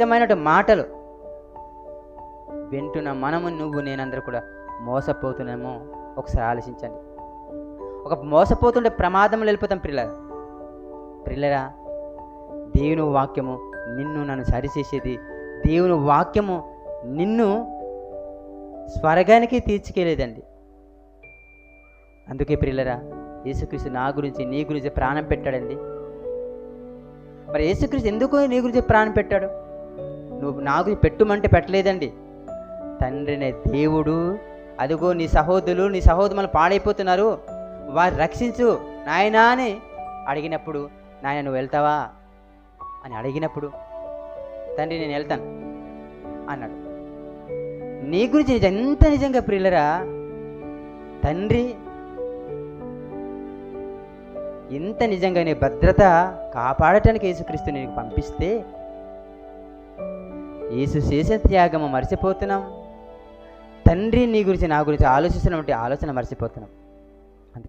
స్వచ్ఛమైన మాటలు వింటున్న మనము నువ్వు నేనందరూ కూడా మోసపోతున్నామో ఒకసారి ఆలోచించండి. ఒక మోసపోతుండే ప్రమాదంలో వెళ్ళిపోతాం పిల్లరా పిల్లరా దేవుని వాక్యము నిన్ను నన్ను సరిచేసేది. దేవుని వాక్యము నిన్ను స్వర్గానికి తీర్చుకెళ్ళేదండి. అందుకే ప్రిల్లరా యేసుక్రీస్తు నా గురించి నీ గురించి ప్రాణం పెట్టాడండి. మరి యేసుక్రీస్తు ఎందుకు నీ గురించి ప్రాణం పెట్టాడు? నువ్వు నాకు గురించి పెట్టుమంటే పెట్టలేదండి. తండ్రినే దేవుడు అదిగో నీ సహోదరులు నీ సహోదరులు పాడైపోతున్నారు. వారు రక్షించు. నాయనా అని అడిగినప్పుడు నాయన నువ్వు వెళ్తావా? అని అడిగినప్పుడు తండ్రి నేను వెళ్తాను. అన్నాడు. నీ గురించి నిజం ఎంత నిజంగా ప్రియులరా? తండ్రి ఇంత నిజంగా నీ భద్రత కాపాడటానికి యేసుక్రీస్తు నీకు పంపిస్తే యేసు చేసే త్యాగము మర్చిపోతున్నాం. తండ్రి నీ గురించి నా గురించి ఆలోచిస్తున్నటువంటి ఆలోచన మర్చిపోతున్నాం.